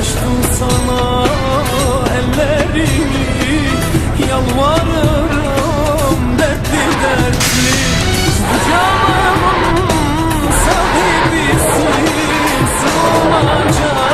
Açtım sana ellerimi Yalvarırım dertli dertli. Bu canımın sahibisin Sığınacak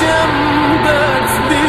September's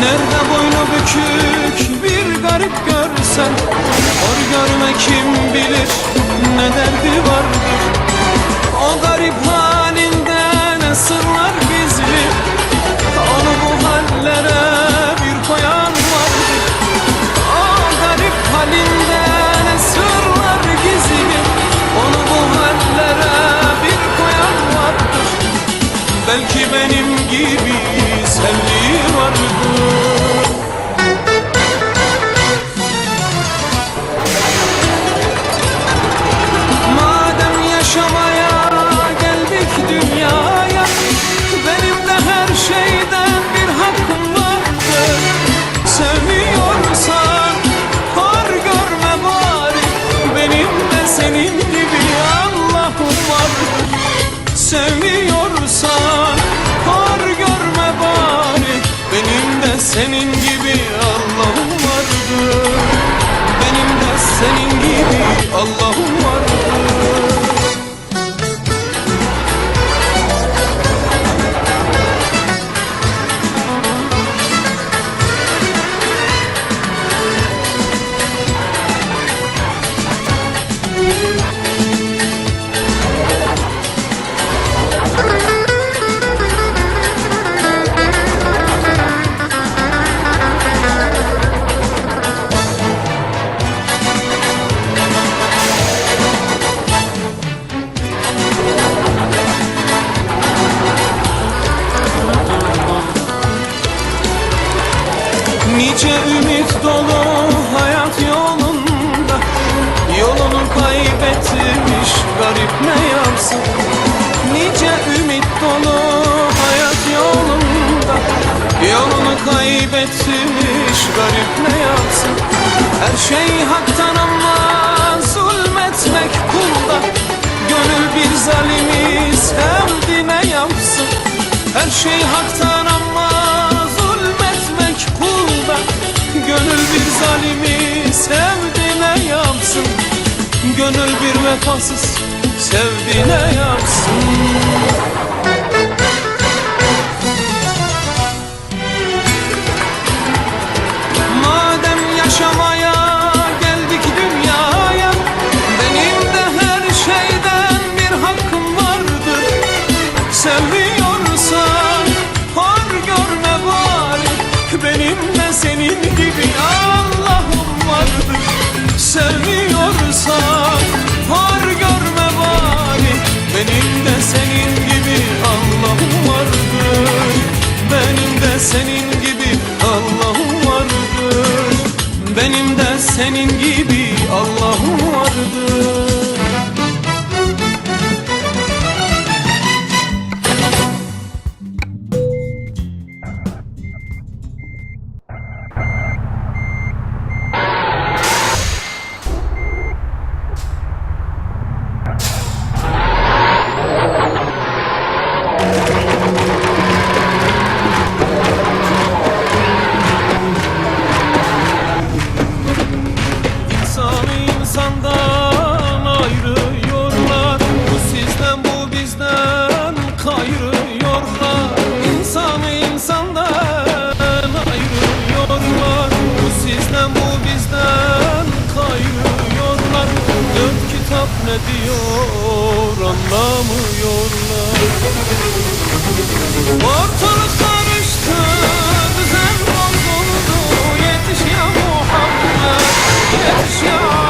Nerede boynu bükük bir garip görsen Hor görme kim bilir ne derdi vardır gibi sevdi vardı Allah yamsın Nice ümit dolu hayat yolunda. Yolunu kaybetmiş garip ne yapsın? Her şey haktan ama zulmetmek kulda. Gönül bir zalimi sevdiğine yapsın. Her şey haktan ama zulmetmek kulda. Gönül bir zalimi sevdiğine yapsın. Gönül bir vefasız sevdiğine yaksın senin gibi Allah vardır ne diyor anlamıyorlar Ortalık karıştı düzen bozuldu Yetiş ya Muhammed yetiş ya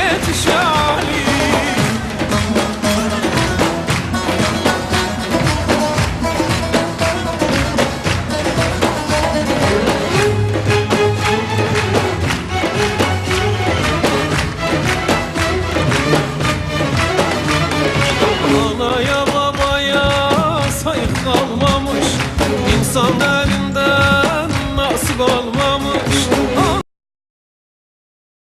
天之下列。